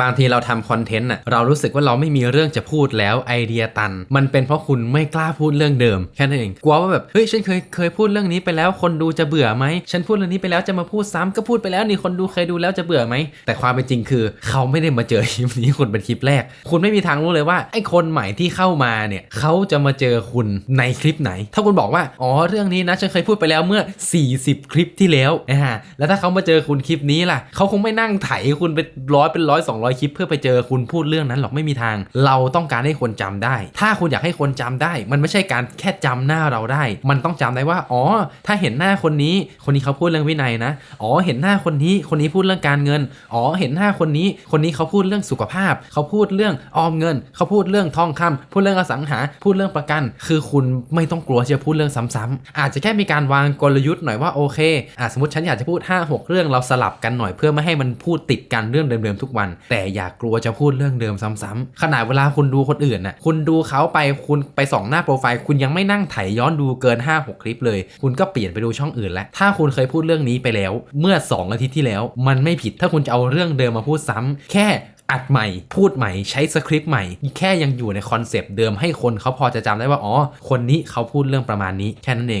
บางทีเราทำคอนเทนต์น่ะเรารู้สึกว่าเราไม่มีเรื่องจะพูดแล้วไอเดียตัน มันเป็นเพราะคุณไม่กล้าพูดเรื่องเดิมแค่นั้นเองกลัวว่าแบบเฮ้ยฉันเคยเคยพูดเรื่องนี้ไปแล้ว คนดูจะเบื่อไหมฉันพูดเรื่องนี้ไปแล้วจะมาพูดซ้ำก็พูดไปแล้วนี่คนดูเคยดูแล้วจะเบื่อไหมแต่ความเป็นจริงคือ เขาไม่ได้มาเจอคลิปนี้คุณเป็นคลิปแรก คุณไม่มีทางรู้เลยว่าไอคนใหม่ที่เข้ามาเนี่ยเขาจะมาเจอคุณในคลิปไหน ถ้าคุณบอกว่าอ๋อเรื่องนี้นะฉันเคยพูดไปแล้วเมื่อ 40 คลิปที่แล้วนะฮะแล้วถ้าเขามาเจอคุณคลิปนี้ล่ะเขาคงไม่นั่งไถคุณเป็นร้อยเป็นร้อยสองร้อยคลิป เพื่อไปเจอคุณพูดเรื่องนั้นหรอกไม่มีทาง เราต้องการให้คนจำได้ ถ้าคุณอยากให้คนจำได้ มันไม่ใช่การแค่จำหน้าเราได้ มันต้องจำได้ว่า อ๋อ ถ้าเห็นหน้าคนนี้ คนนี้เขาพูดเรื่องวินัยนะ อ๋อ เห็นหน้าคนนี้ คนนี้พูดเรื่องการเงิน อ๋อ เห็นหน้าคนนี้ คนนี้เขาพูดเรื่องสุขภาพ เขาพูดเรื่องออมเงิน เขาพูดเรื่องทองคำพูดเรื่องอสังหา พูดเรื่องประกัน คือคุณไม่ต้องกลัวจะพูดเรื่องซ้ำๆอาจจะแค่มีการวางกลยุทธ์หน่อยว่าโอเคอะสมมติฉันอยากจะพูด 5 6 เรื่องเราสลับกันหน่อยเพื่อไม่ให้มันพูดติดกันเรื่องเดิมๆทุกวันแต่อย่ากลัวจะพูดเรื่องเดิมซ้ำๆขนาดเวลาคุณดูคนอื่นน่ะคุณดูเขาไปคุณไปส่องหน้าโปรไฟล์คุณยังไม่นั่งไถย้อนดูเกิน 5 6 คลิปเลย คุณก็เปลี่ยนไปดูช่องอื่นแล้ว ถ้าคุณเคยพูดเรื่องนี้ไปแล้ว เมื่อ 2 อาทิตย์ที่แล้ว มันไม่ผิดถ้าคุณจะเอาเรื่องเดิมมาพูดซ้ำแค่อัดใหม่พูดใหม่ใช้สคริปต์ใหม่ แค่ยังอยู่ในคอนเซปต์เดิมให้คนเขาพอจะจำได้ว่า อ๋อ คนนี้เขาพูดเรื่องประมาณนี้แค่นั้นเอง